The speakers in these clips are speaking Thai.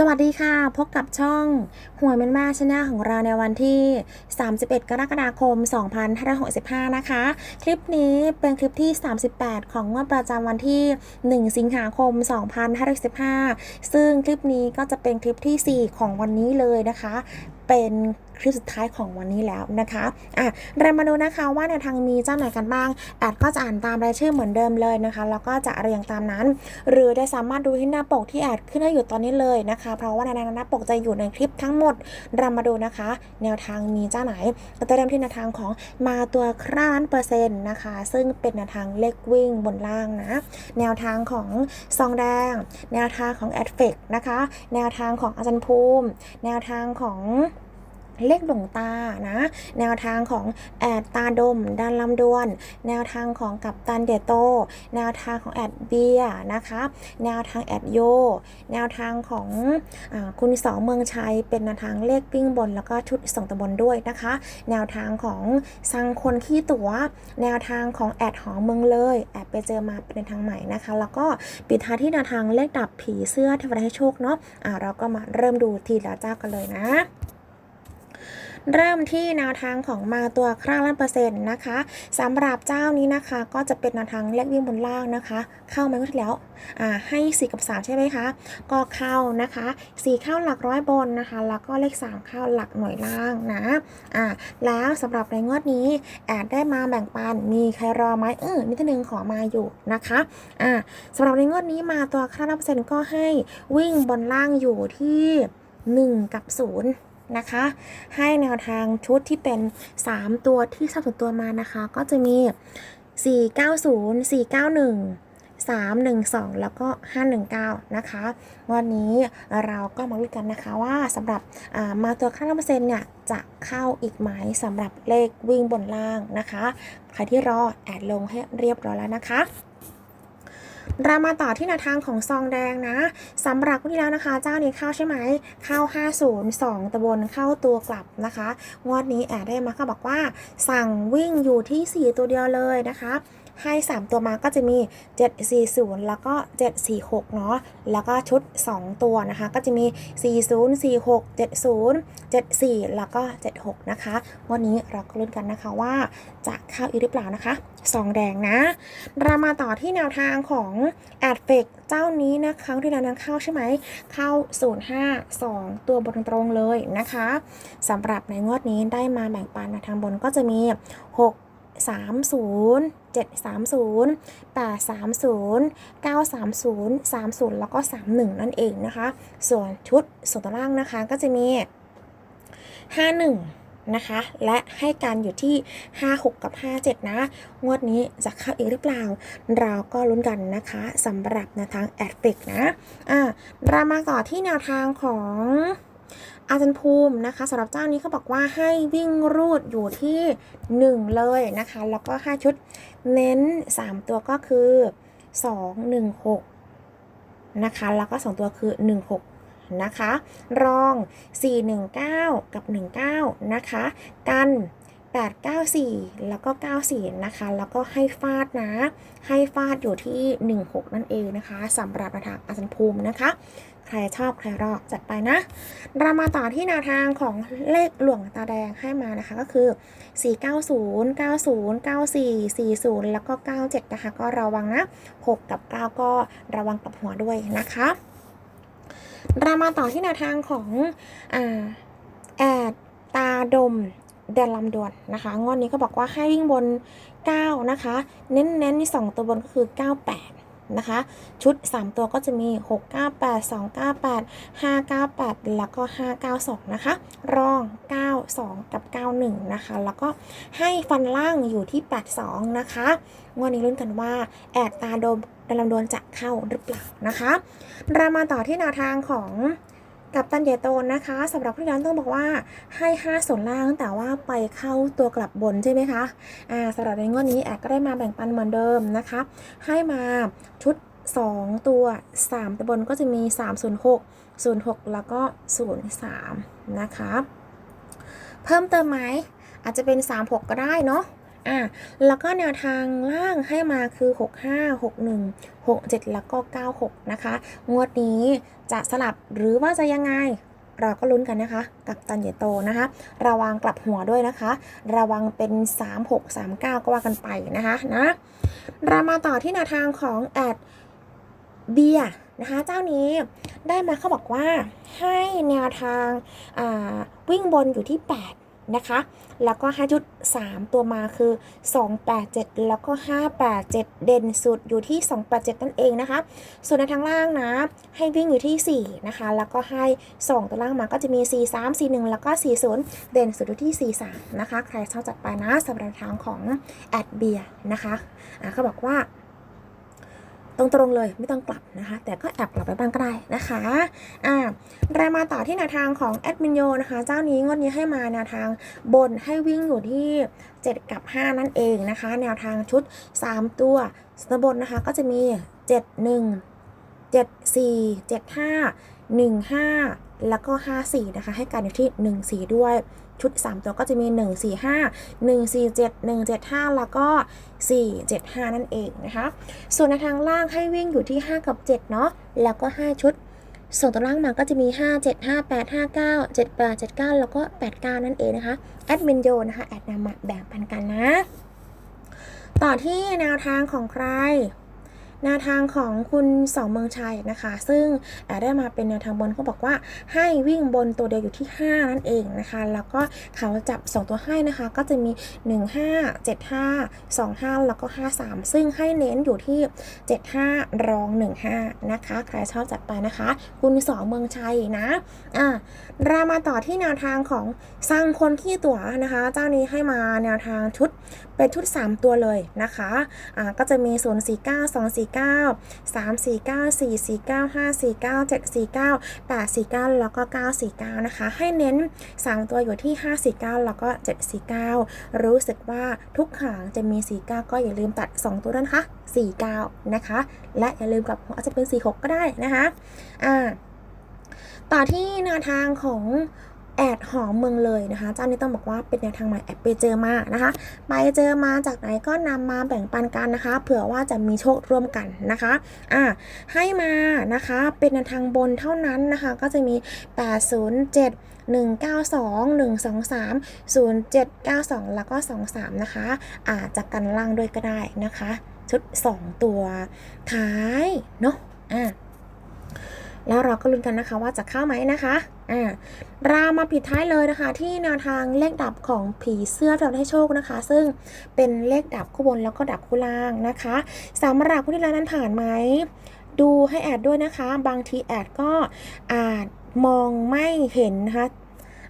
สวัสดีค่ะ พบกับช่องหวยแม่นมาชนะของเราในวันที่ 31 กรกฎาคม 2565 นะคะ คลิปนี้เป็นคลิปที่ 38 ของงวดประจำวันที่ 1 สิงหาคม 2565 ซึ่งคลิปนี้ก็จะเป็นคลิปที่ 4 ของวันนี้เลยนะคะ เป็นคลิปสุดท้ายของวันนี้แล้วนะคะอะเรามาดูนะคะว่าในวทางมีเจ้าไหนกันบ้าง แอดก็จะอ่านตามรายชื่อเหมือนเดิมเลยนะคะ แล้วก็จะเรียงตามนั้น หรือได้สามารถดูที่หน้าปกที่แอดขึ้นให้อยู่ตอนนี้เลยนะคะ เพราะว่าในหน้าปกจะอยู่ในคลิปทั้งหมด เรามาดูนะคะ แนวทางมีเจ้าไหนก็จะเริ่มที่แนวทางของมาตัวคร้านเปอร์เซ็นต์นะคะ ซึ่งเป็นแนวทางเลขวิ่งบนล่างนะ แนวทางของซองแดง แนวทางของแอดเฟกนะคะ แนวทางของอาจารย์ภูมิ แนวทางของ เลขหลวงตานะ แนวทางของแอดตาดมดันลำดวน แนวทางของกัปตันเดโต แนวทางของแอดเบียนะคะ แนวทางแอดโย แนวทางของอคุณสองเมืองชัย เป็นแนวทางเลขวิ่งบน แล้วก็ชุดส่งตะบนด้วยนะคะ แนวทางของสังคนขี้ตัว แนวทางของแอดหอเมืองเลย แอดไปเจอมาเป็นทางใหม่นะคะ แล้วก็ปิดท้ายที่แนวทางเลขดับผีเสื้อเทวดาให้โชคเนาะะเราก็มาเริ่มดูทีละเจ้ากันเลยนะ เริ่มที่แนวทางของมาตัวคร่างล้านเปอร์เซ็นต์นะคะสำหรับเจ้านี้นะคะ ก็จะเป็นแนวทางเลขวิ่งบนล่างนะคะ เข้ามก็ที่แล้วอ่าให้4กับ3ใช่ไหมคะก็เข้านะคะ4เข้าหลักร้อยบนนะคะ แล้วก็เลข 3 เข้าหลักหน่วยล่างนะอ่าแล้วสำหรับในงวดนี้แอดได้มาแบ่งปันมีใครรอไหมเออนิดนึงขอมาอยู่นะคะอ่าสำหรับในงวดนี้มาตัวคร่างล้านเปอร์เซ็นต์ก็ให้วิ่งบนล่างอยู่ที่ 1 กับ 0 นะคะ ให้แนวทางชุดที่เป็น 3 ตัวที่สับสนตัวมานะคะ ก็จะมี 490 491 312 แล้วก็ 519 นะคะ วันนี้เราก็มาลุ้นกันนะคะว่าสำหรับมาตัวค่าเปอร์เซ็นต์เนี่ย จะเข้าอีกไหมสำหรับเลขวิ่งบนล่างนะคะ ใครที่รอแอดลงให้เรียบร้อยแล้วนะคะ เรามาต่อที่แนวทางของซองแดงนะสำหรับวันที่แล้วนะคะ เจ้านี้เข้าใช่ไหม เข้า 502 ตะบนเข้าตัวกลับนะคะ งวดนี้แอดได้มาเขาบอกว่า สั่งวิ่งอยู่ที่ 4 ตัวเดียวเลยนะคะ ให้3ตัวมาก็จะมี 740 แล้วก็ 746 เนาะ แล้วก็ชุด 2 ตัวนะคะ ก็จะมี 40 46 70 74 แล้วก็ 76 นะคะ วันนี้เราก็ลุ้นกันนะคะว่าจะเข้าอีกหรือเปล่านะคะสองแดงนะ เรามาต่อที่แนวทางของแอดเฟกเจ้านี้นะครั้งที่แล้วนั้นเข้าใช่ไหม เข้า 05 2 ตัวบนตรงเลยนะคะสำหรับในงวดนี้ได้มาแบ่งปันนะทางบนก็จะมี 6 30 730 830 930 30 แล้วก็ 31 นั่นเองนะคะ ส่วนชุดส่วนตัวล่างนะคะก็จะมี 51 นะคะ และให้การอยู่ที่ 56 กับ 57 นะ งวดนี้จะเข้าอีกหรือเปล่า เราก็ลุ้นกันนะคะสำหรับแนวทางแอดเฟกนะ อ่าเรามาต่อที่แนวทางของ อาจารย์ภูมินะคะสำหรับเจ้านี้เขาบอกว่าให้วิ่งรูดอยู่ที่ 1 เลยนะคะ แล้วก็ให้ชุดเน้น 3 ตัวก็คือ 2 1 6 นะคะ แล้วก็ 2 ตัวคือ 1 6 นะคะ รอง 419 กับ 19 นะคะ กัน 894 แล้วก็ 94 นะคะ แล้วก็ให้ฟาดนะ ให้ฟาดอยู่ที่ 16 นั่นเองนะคะสำหรับทางอาจารย์ภูมินะคะ ใครชอบใครรอจัดไปนะ เรามาต่อที่แนวทางของเลขหลวงตาแดงให้มานะคะก็คือ 490 90 94 40 แล้วก็ 97 นะคะ ก็ระวังนะ 6 กับ 9 ก็ระวังกับหัวด้วยนะคะเรามาต่อที่แนวทางของอแอดตาดม แดนลำดวนนะคะ งวดนี้ก็บอกว่าให้วิ่งบน 9 นะคะ เน้นๆที่2ตัวบนก็คือ 98 นะคะ ชุด 3 ตัวก็จะมี 6 9 8 2 9 8 5 9 8 แล้วก็ 592 นะคะ รอง 92 กับ 91 นะคะ แล้วก็ให้ฟันล่างอยู่ที่ 82 นะคะ งวดนี้ลุ้นกันว่า แอดตาโดมดลำดวนจะเข้าหรือเปล่านะคะ เรามาต่อที่แนวทางของ กับตันเยโตนะคะสำหรับผู้เล่นต้องบอกว่าให้ 5 ส่วนล่างแต่ว่าไปเข้าตัวกลับบนใช่ไหมคะอ่าสำหรับในงวดนี้แอดก็ได้มาแบ่งปันเหมือนเดิมนะคะ ให้มาชุด 2 ตัว 3 ตัวบนก็จะมี 306 06 แล้วก็ 03 นะคะ เพิ่มเติมไหมอาจจะเป็น 36 ก็ได้เนาะ อะแล้วก็แนวทางล่างให้มาคือ 65 61 67 แล้วก็ 96 นะคะ งวดนี้จะสลับหรือว่าจะยังไง เราก็ลุ้นกันนะคะ กับตันใหญ่โตนะคะ ระวังกลับหัวด้วยนะคะ ระวังเป็น 3 6 3 9 ก็ว่ากันไปนะคะนะเรามาต่อที่แนวทางของแอดเบียนะคะเจ้านี้ได้มาเขาบอกว่าให้แนวทางาวิ่งบนอยู่ที่ 8 นะคะ แล้วก็5จุด3ตัวมาคือ 287 แล้วก็ 587 เด่นสุดอยู่ที่ 287 นั่นเองนะคะ ส่วนในทางล่างนะ ให้วิ่งอยู่ที่ 4 นะคะ แล้วก็ให้ 2 ตัวล่างมาก็จะมี 4 3 4 1 แล้วก็ 40 เด่นสุดอยู่ที่ 4 3 นะคะ ใครชอบจัดไปนะสำหรับทางของแอดเบียนะคะอ่าเขาบอกว่าตรงๆเลยไม่ต้องกลับนะคะ แต่ก็แอบกลับไปบ้างก็ได้นะคะ อ่า เรามาต่อที่แนวทางของแอดมินโยนะคะ เจ้านี้งวดนี้ให้มาแนวทางบนให้วิ่งอยู่ที่ 7 กับ 5 นั่นเองนะคะ แนวทางชุด 3 ตัวสนบนนะคะก็จะมี 7 1 7 4 7 5 1 5 แล้วก็ 5 4 นะคะ ให้การอยู่ที่ 1 4 ด้วยชุด 3 ตัวก็จะมี 1 4 5 1 4 7 1 7 5 แล้วก็ 4 7 5 นั่นเองนะคะ ส่วนในทางล่างให้วิ่งอยู่ที่ 5 กับ 7 เนาะแล้วก็ 5 ชุด ส่งตัวล่างมาก็จะมี 5 7 5 8 5 9 7 8 7 9 แล้วก็ 8 9 นั่นเองนะคะ แอดมินโยนะคะ แอดนามะแบ่งปันกันนะ ต่อที่แนวทางของใคร แนวทางของคุณสองเมืองชัยนะคะ ซึ่งได้มาเป็นแนวทางบนเขาบอกว่าให้วิ่งบนตัวเดียวอยู่ที่ 5 นั่นเองนะคะ แล้วก็เขาจับ 2 ตัวให้นะคะ ก็จะมี 1 5 7 5 2 5 แล้วก็ 5 3 ซึ่งให้เน้นอยู่ที่ 7 5 รอง 1 5 นะคะ ใครชอบจัดไปนะคะ คุณสองเมืองชัยนะอะเรามาต่อที่แนวทางของสร้างคนขี้ตั๋วนะคะ เจ้านี้ให้มาแนวทางชุดเป็นชุด 3 ตัวเลยนะคะอ่าก็จะมี 0 4 9 2 4 9 3 4 9 4 4 9 5 4 9 7 4 9 8 4 9 แล้วก็ 9 4 9 นะคะ ให้เน้น 3 ตัวอยู่ที่ 5 4 9 แล้วก็ 7 4 9 รู้สึกว่าทุกหางจะมี 4 9 ก็อย่าลืมตัด 2 ตัวด้นะคะ 4 9 นะคะ และอย่าลืมกับหัวอาจจะเป็น 4 6 ก็ได้นะคะ อ่า ต่อที่แนวทางของ แอดหอมเมืองเลยนะคะเจ้านี้ต้องบอกว่าเป็นแนวทางใหม่แอดไปเจอมานะคะไปเจอมาจากไหนก็นำมาแบ่งปันกันนะคะ เผื่อว่าจะมีโชคร่วมกันนะคะอ่าให้มานะคะเป็นแนวทางบนเท่านั้นนะคะก็จะมี 807 192 123 0792 แล้วก็ 23 นะคะ อาจจะกันล่างด้วยก็ได้นะคะ ชุด 2 ตัวท้าย เนาะอ่า แล้วเราก็ลุ้นกันนะคะว่าจะเข้าไหมนะคะอ่าเรามาปิดท้ายเลยนะคะ ที่แนวทางเลขดับของผีเสื้อเราได้โชคนะคะ ซึ่งเป็นเลขดับคู่บนแล้วก็ดับคู่ล่างนะคะสำหรับผู้ที่แล้วนั้นผ่านไหมดูให้แอดด้วยนะคะ บางทีแอดก็อาจมองไม่เห็นนะคะ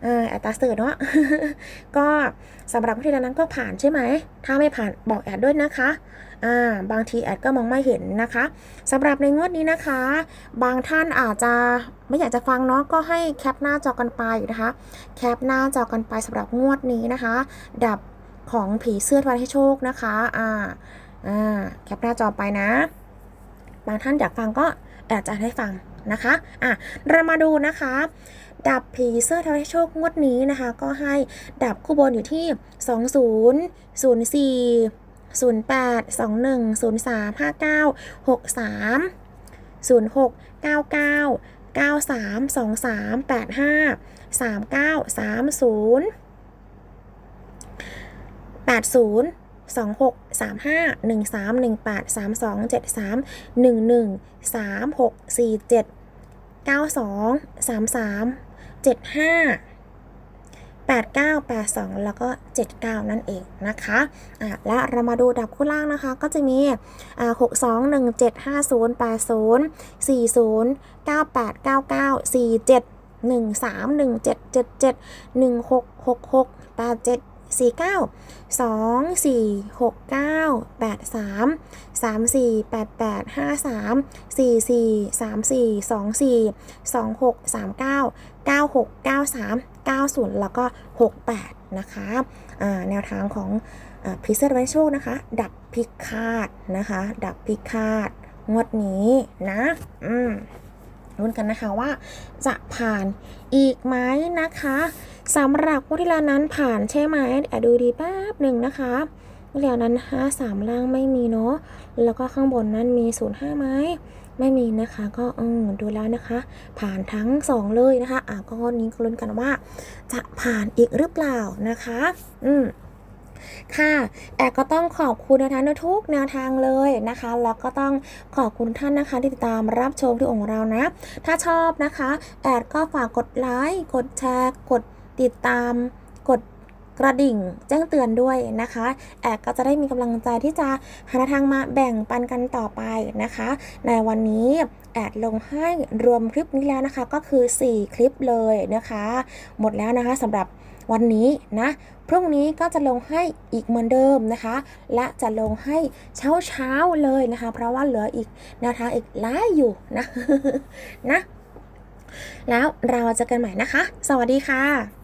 อ่าแอดตาเสือเนาะก็สำหรับผู้ที่แล้วนั้นก็ผ่านใช่ไหม ถ้าไม่ผ่านบอกแอดด้วยนะคะอ่าบางทีแอดก็มองไม่เห็นนะคะสำหรับในงวดนี้นะคะ บางท่านอาจจะไม่อยากจะฟังเนาะก็ให้แคปหน้าจอกันไปนะคะ แคปหน้าจอกันไปสำหรับงวดนี้นะคะ ดับของผีเสื้อทวารให้โชคนะคะอ่าอ่าแคปหน้าจอไปนะ บางท่านอยากฟังก็แอดจะให้ฟัง นะคะอะเรามาดูนะคะดับผีเสื้อทวารให้โชคงวดนี้นะคะ ก็ให้ดับคู่บนอยู่ที่ 20 04 08 21 03 59 63 06 99 93 23 85 39 30 80 26 35 13 18 32 73 11 36 47 92 33 75 89 82 แล้วก็ 79 นั่นเองนะคะอะและเรามาดูดับคู่ล่างนะคะ ก็จะมีอ่า 62 17 50 80 40 98 99 47 13 17 77 16 66 87 49 2 4 6 9 8 3 3 4 8 8 5 3 4 4 3 4 2 4 2 6 3 9 9 6 9 3 9 0แล้วก็68นะคะแนวทางของพิเศษไวโชคนะคะ ดับพิฆาตนะคะ ดับพิฆาตงวดนี้นะ อืม รุ้นกันนะคะว่าจะผ่านอีกไหมนะคะสำหรับผู้ที่แล้วนั้นผ่านใช่ไหมเดี๋ยวดูดีแป๊บหนึ่งนะคะแล้วนั้น53ล่างไม่มีเนาะแล้วก็ข้างบนนั้นมี05ไหมไม่มีนะคะ ก็เออดูแล้วนะคะ ผ่านทั้ง2เลยนะคะ อะก็นี้ก็ลุ้นกันว่า จะผ่านอีกหรือเปล่านะคะ อืม ค่ะแอดก็ต้องขอบคุณนะคะในทุกแนวทางเลยนะคะ แล้วก็ต้องขอบคุณท่านนะคะที่ติดตามรับชมที่องเรานะ ถ้าชอบนะคะ แอดก็ฝากกดไลค์กดแชร์กดติดตามกดกระดิ่งแจ้งเตือนด้วยนะคะ แอดก็จะได้มีกำลังใจที่จะหาทางมาแบ่งปันกันต่อไปนะคะ ในวันนี้ อดลงให้รวมคลิปนี้แล้วนะคะ ก็คือ 4 คลิปเลยนะคะ หมดแล้วนะคะสำหรับวันนี้นะ พรุ่งนี้ก็จะลงให้อีกเหมือนเดิมนะคะ และจะลงให้เช้าเช้าๆเลยนะคะ เพราะว่าเหลืออีกแนวทางอีกหลายอยู่นะนะ แล้วเราเจอกันใหม่นะคะ สวัสดีค่ะ